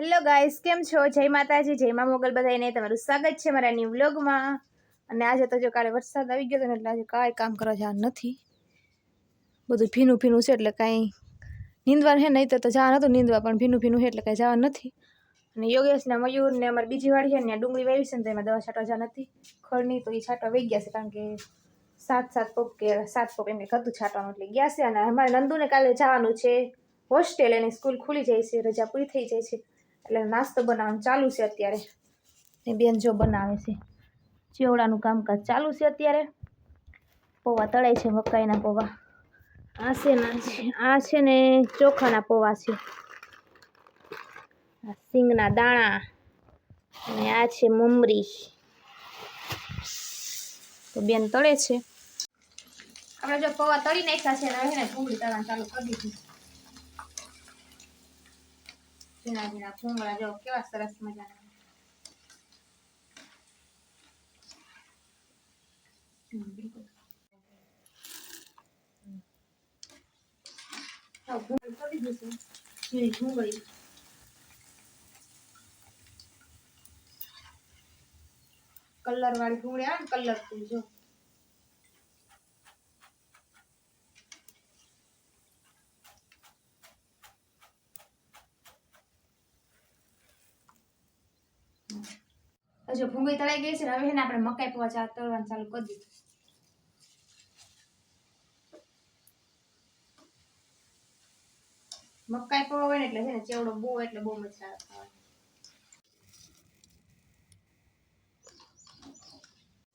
Hello guys કેમ છો? જય માતાજી, જય મા મોગલ બધાને તમારું સ્વાગત છે મારા ન્યૂ વ્લોગમાં અને આજે તો જો કાલે વરસાદ આવી ગયો હતો ને એટલે આજે કાંઈ કામ કરવા જવાનું નથી. બધું ભીનું ભીનું છે એટલે કાંઈ નીંદવાનું છે નહીં તો જવાનું હતું નીંદવા, પણ ભીનું ભીનું છે એટલે કાંઈ જવાનું નથી. અને યોગેશના મયુર ને અમારી બીજી વાડી છે ને ડુંગળી વાવી છે ને તો એમાં દવા છાંટવા જવા નથી ખડની તો એ છાંટવા વહી ગયા છે કારણ કે સાત સાત પગ કે સાત પગ એમને હતું છાંટવાનું એટલે ગયા છે. અને અમારે નંદુને કાલે જવાનું છે હોસ્ટેલ, એની સ્કૂલ ખુલી જાય છે રજા પૂરી થઈ જાય છે. એટલે નાસ્તો બનાવવાનું ચાલુ છે અત્યારે. ને બેન જો બનાવે છે. ચેવડાનું કામકાજ ચાલુ છે અત્યારે. પૌવા તળાય છે મકાઈના પૌવા. આ છે આ છે ને ચોખાના પૌવા છે. સિંગના દાણા અને આ છે મમરી. તો બેન તળે છે. આપણે જો પૌવા તળી નાખ્યા છે ને ભૂંગળી તળવાનું ચાલુ કરી દીધું. ઝીણા ઝીણા ભૂંગળા જો કેવા સરસ મજાના ભૂંગળી કલર વાળી ભૂંગળી આવે ને કલરફુલ જો હજુ ભૂંગળી તળાઈ ગઈ છે ને હવે છે ને આપણે મકાઈ પૌવા ચા તળવાનું ચાલુ કરી દીધું. મકાઈ પૌવા હોય ને એટલે છે ને ચેવડો બહુ એટલે બહુ મજા આવે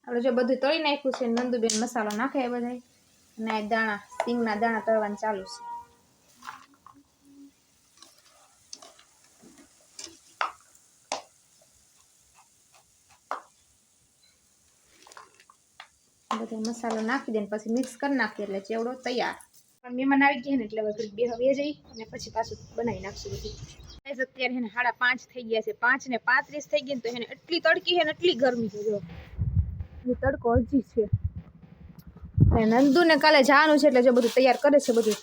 આપણે જો બધું તળી નાખ્યું છે નંદુબેન મસાલો નાખે એ બધાય. અને દાણા, સિંગના દાણા તળવાનું ચાલુ છે. બધો મસાલો નાખી દે પછી મિક્સ કરી નાખીએ એટલે ચેવડો તૈયાર. પણ મહેમાન આવી ગયા ને એટલે હવે બે હવે જઈ અને પછી પાછું બનાવી નાખશું બધું. અત્યારે એને સાડા પાંચ થઈ ગયા છે. પાંચ ને પાંત્રીસ થઈ ગઈ ને તો એને એટલી તડકી છે ને એટલી ગરમી છે, જો. તડકો હજી છે. નંદુ નંદુને કાલે જવાનું છે એટલે જો બધું તૈયાર કરે છે બધું.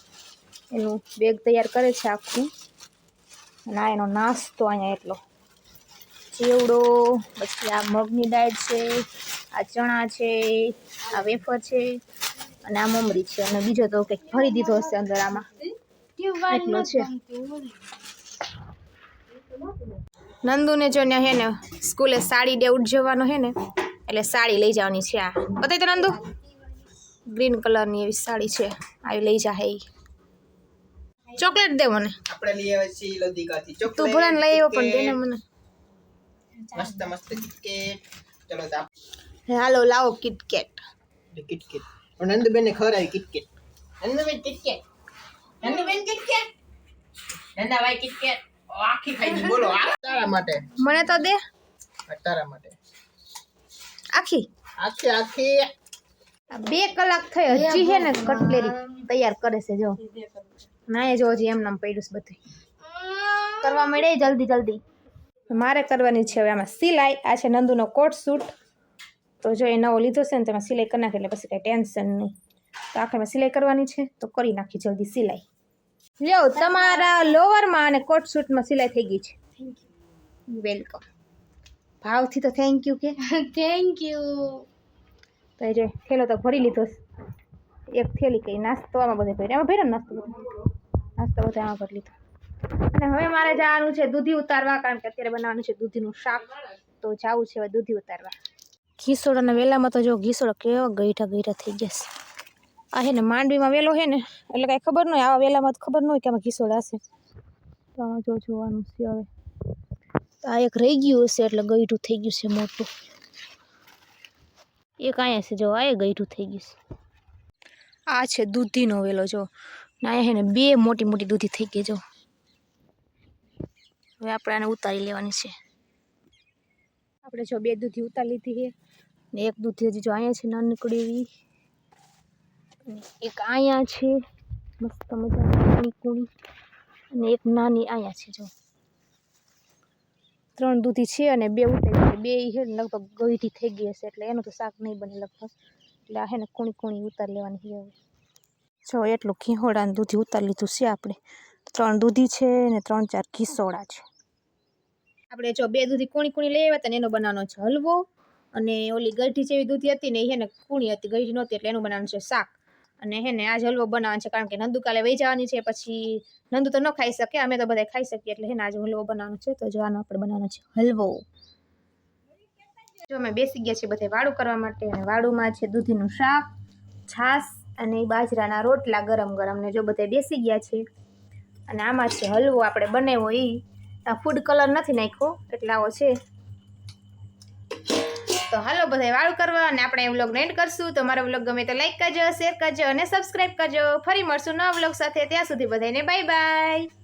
એનું બેગ તૈયાર કરે છે આખું. અને આ એનો નાસ્તો અહીંયા એટલો. ચેવડો. પછી આ મગની દાળ છે. આ ચણા છે આ વેફર છે અને આ મમરી છે. અને બીજો તો કંઈક ભરી દીધો હશે અંદર આમાં એટલો છે. નંદુને જો ને હે ને સ્કૂલે સાડી ડે જવાનો હે ને એટલે સાડી લઈ જવાની છે આ. બતાવી તો નંદુ. ગ્રીન કલરની એવી સાડી છે. આવી લઈ જા હે ચોકલેટ દે મને. આપણે લઈ આવ્યા છીએ લોધિકાથી તું ભલે લઈ આવ્યો પણ કિટકેટ, મને. મસ્ત મસ્ત ચલો હાલો લાવો કિટકેટ કિટકેટ પણ નંદુબેન ને ખવડાવી KitKat Nandben KitKat Nandben KitKat Nandabhai KitKat આખી ખાઈ ગઈ બોલો તારા માટે? મને તો દે. તારા માટે. આખી? આખી આખી. બે કલાક થઈ હજી છે ને કટલેરી તૈયાર કરે છે જો. ના એ જો હજી એમ નામ પડ્યું છે બધું. કરવા મળે જલ્દી જલ્દી. મારે કરવાની છે હવે આમાં સિલાઈ. આ છે નંદુનો કોટ સૂટ. તો જો એ નવો લીધો છે ને તેમાં સિલાઈ કરી નાખે એટલે પછી કાંઈ ટેન્શન નહીં. તો આખરમાં સિલાઈ કરવાની છે તો કરી નાખી જલ્દી સિલાઈ. લ્યો તમારા લોવરમાં અને કોટ સૂટમાં સિલાઈ થઈ ગઈ છે. વેલકમ ભાવથી તો થેન્ક યુ કે. થેન્ક યુ તો એ જો થેલો તો ભરી લીધો એક થેલી કઈ નાસ્તો આમાં બધે ભર્યો. એમાં ભર્યો નાસ્તો બધો? નાસ્તો બધો આમાં ભરી લીધો. અને હવે મારે જવાનું છે દૂધી ઉતારવા કારણ કે અત્યારે બનાવવાનું છે દૂધીનું શાક. તો જવું છે હવે દૂધી ઉતારવા. ઘીસોડાના વેલામાં તો જો ઘીસોડા કેવા ગઈઠા ગઈઠા થઈ ગયા છે. આ હે ને માંડવીમાં વેલો છે ને, એટલે કાંઈ ખબર ન હોય આવા વેલામાં તો ખબર ન હોય કે આમાં ઘીસોડા હશે. તો આમાં જો જોવાનું છે હવે. આ એક રહી ગયું હશે એટલે ગઈઠું થઈ ગયું છે મોટું. એક અહીંયા છે જો, આ એ ગઈઠું થઈ ગયું છે. આ છે દૂધીનો વેલો જો. ના છે ને બે મોટી મોટી દૂધી થઈ ગઈ જો. હવે આપણે આને ઉતારી લેવાની છે. આપણે જો બે દૂધી ઉતારી લીધી છે. ને એક દૂધી હજી જો અહીંયા છે નાનકડી એવી. એક અહીંયા છે, મસ્ત મજાની કૂણી અને એક નાની અહીંયા છે, જો. ત્રણ દૂધી છે અને બે ઉતારી બે છે લગભગ ગઈઠી થઈ ગઈ હશે, એટલે એનું તો શાક નહીં બને લગભગ. એટલે આ છે ને કૂણી કૂણી ઉતારી લેવાની છે જો, એટલું ઘીહોડાનું દૂધી ઉતારી લીધું છે આપણે. ત્રણ દૂધી છે ને ત્રણ ચાર ઘીસોડા છે. આપણે જો બે દૂધી કૂણી કૂણી લઈ આવ્યા હતા એનો બનાવવાનો છે હલવો. અને ઓલી ગઢી જેવી દૂધી હતી ને એ ને કૂણી હતી ગઢી નહોતી એટલે એનું બનાવવાનું છે શાક. અને હે ને આજ હલવો બનાવવાનો છે કારણ કે નંદુ કાલે વહી જવાની છે, પછી નંદુ તો ન ખાઈ શકે, અમે તો બધા ખાઈ શકીએ એટલે હે ને આજે હલવો બનાવવાનો છે, તો જવાનો આપણે બનાવવાનો છે હલવો. જો અમે બેસી ગયા છીએ બધે વાળું કરવા માટે અને વાળુમાં છે દૂધીનું શાક, છાશ અને બાજરાના રોટલા ગરમ ગરમ ને જો બધે બેસી ગયા છે. અને આમાં છે હલવો આપણે બનાવ્યો એ ફૂડ કલર નથી નાખ્યો, એટલે આવો છે. તો હાલો બધા વાળું કરવા અને આપણે એ વ્લોગ એન્ડ કરશું. તો મારો વ્લોગ ગમે તો લાઈક કરજો શેર કરજો અને સબસ્ક્રાઈબ કરજો. ફરી મળશું નવા વ્લોગ સાથે. ત્યાં સુધી બધાને બાય બાય